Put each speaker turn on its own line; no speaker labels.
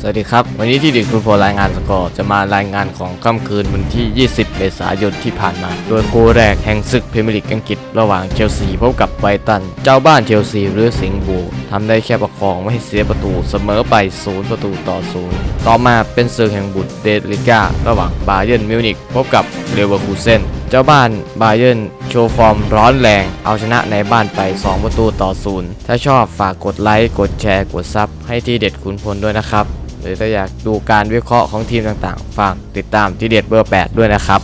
สวัสดีครับ วันนี้ที่ดิคุณโพรายงานสกอร์จะมารายงานของค่ำคืนวันที่ 20 เมษายนที่ผ่านมา โดยคู่แรกแห่งศึกพรีเมียร์ลีกอังกฤษระหว่างเชลซีพบกับไบรตัน เจ้าบ้านเชลซีหรือสิงห์บูทำได้แค่ประคองไม่ให้เสียประตูเสมอไป 0 ประตูต่อ 0 ต่อมาเป็นศึกแห่งบุตรเดลิก้าระหว่างบาเยิร์นมิวนิกพบกับเลเวอร์คูเซนเจ้าบ้านบาเยิร์น โชว์ฟอร์มร้อนแรง เอาชนะในบ้านไป 2 ประตูต่อ0ถ้าชอบฝากกดไลค์ กดแชร์ กดซับให้ที่เด็ดขุนพลด้วยนะครับ หรือถ้าอยากดูการวิเคราะห์ของทีมต่างๆ ฝากติดตามที่เด็ดเบอร์ 8 ด้วยนะครับ